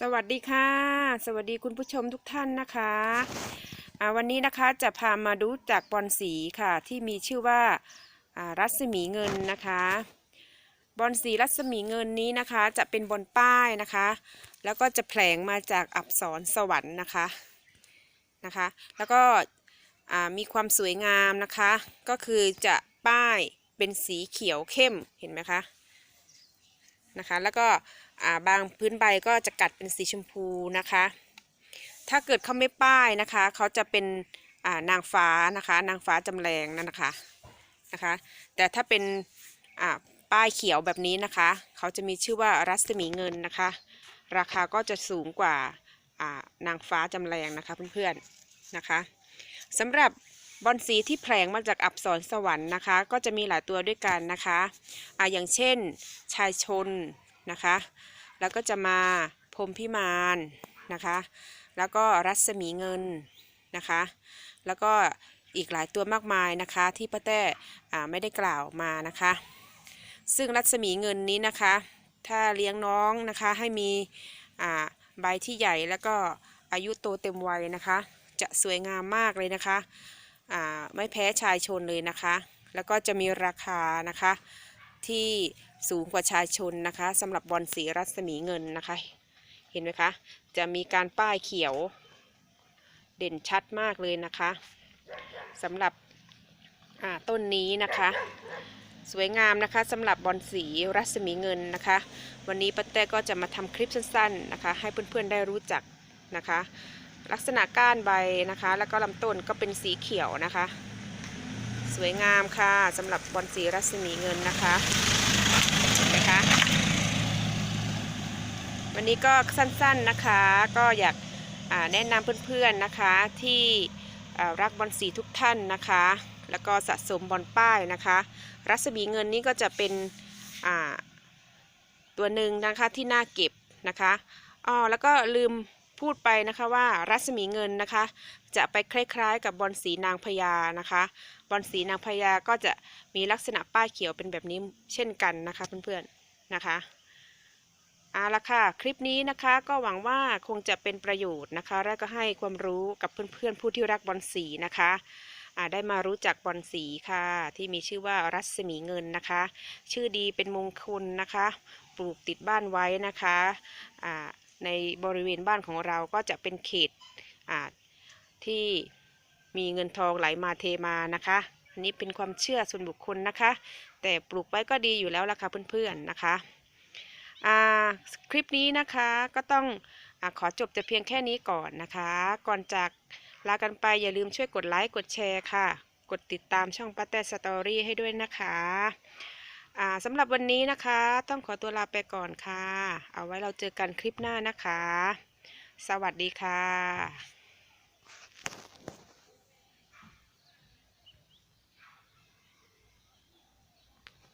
สวัสดีค่ะ สวัสดีคุณผู้ชมทุกท่านนะคะวันนี้นะคะจะพามาดูจากบอลสีค่ะที่มีชื่อว่ารัศมีเงินนะคะบอลสีรัศมีเงินนี้นะคะจะเป็นบนป้ายนะคะ แล้วก็จะแผลงมาจากอักษรสวรรค์นะคะนะคะ แล้วก็มีความสวยงามนะคะ ก็คือจะป้ายเป็นสีเขียวเข้มเห็นไหมคะนะคะ แล้วก็ บางพื้นใบก็จะกัดเป็นสีชมพูนะคะ ถ้าเกิดเขาไม่ป้ายนะคะเขาจะเป็นานางฟ้านะคะ นางฟ้าจำแรงนั่นนะคะนะคะ แต่ถ้าเป็นป้ายเขียวแบบนี้นะคะ เขาจะมีชื่อว่ารัศมีเงินนะคะ ราคาก็จะสูงกว่าานางฟ้าจำแรงนะคะเพื่อนๆนะคะสำหรับบอลสีที่แผลงมาจากอับสรสวรรค์นะคะ ก็จะมีหลายตัวด้วยกันนะคะอ่าอย่างเช่น ชายชน นะคะ แล้วก็จะมาพรมพิมานนะคะ แล้วก็รัศมีเงินนะคะ แล้วก็อีกหลายตัวมากมายนะคะที่ป้าแต้ไม่ได้กล่าวมานะคะ ซึ่งรัศมีเงินนี้นะคะ ถ้าเลี้ยงน้องนะคะให้มีใบที่ใหญ่แล้วก็อายุโตเต็มวัยนะคะ จะสวยงามมากเลยนะคะ ไม่แพ้ชายชนเลยนะคะ แล้วก็จะมีราคานะคะ ที่สูงกว่าชายชนนะคะสำหรับบอลสีรัศมีเงินนะคะ เห็นไหมคะ จะมีการป้ายเขียวเด่นชัดมากเลยนะคะสำหรับต้นนี้นะคะ สวยงามนะคะสำหรับบอลสีรัศมีเงินนะคะ วันนี้ป้าแต้ก็จะมาทำคลิปสั้นๆนะคะ ให้เพื่อนๆได้รู้จักนะคะ ลักษณะก้านใบนะคะ แล้วก็ลำต้นก็เป็นสีเขียวนะคะ สวยงามค่ะสำหรับบอลสีรัศมีเงินนะคะเห็นไหมคะวันนี้ก็สั้นๆนะคะ ก็อยากาแนะนำเพื่อนๆนะคะที่รักบอลสีทุกท่านนะคะ แล้วก็สะสมบอลป้ายนะคะ รัศมีเงินนี้ก็จะเป็นตัวหนึ่งนะคะที่น่าเก็บนะคะอ๋อแล้วก็ลืม พูดไปนะคะว่ารัศมีเงินนะคะ จะไปคล้ายๆ กับบอลสีนางพญานะคะบอลสีนางพญาก็จะมีลักษณะป้ายเขียวเป็นแบบนี้เช่นกันนะคะเพื่อนๆนะคะเอาละค่ะ คลิปนี้นะคะก็หวังว่าคงจะเป็นประโยชน์นะคะ และก็ให้ความรู้กับเพื่อนๆผู้ที่รักบอลสีนะคะอ่าได้มารู้จักบอลสีค่ะ ที่มีชื่อว่ารัศมีเงินนะคะ ชื่อดีเป็นมงคลนะคะ ปลูกติดบ้านไว้นะคะอ่า ในบริเวณบ้านของเราก็จะเป็นเขตที่มีเงินทองไหลมาเทมานะคะอันนี้เป็นความเชื่อส่วนบุคคลนะคะ แต่ปลูกไว้ก็ดีอยู่แล้วล่ะค่ะเพื่อนๆนะคะคลิปนี้นะคะก็ต้องอขอจบแต่เพียงแค่นี้ก่อนนะคะ ก่อนจากลากันไปอย่าลืมช่วยกดไลค์กดแชร์ค่ะ กดติดตามช่องป้าแต่สตอรี่ให้ด้วยนะคะ สำหรับวันนี้นะคะ ต้องขอตัวลาไปก่อนค่ะ เอาไว้เราเจอกันคลิปหน้านะคะ สวัสดีค่ะ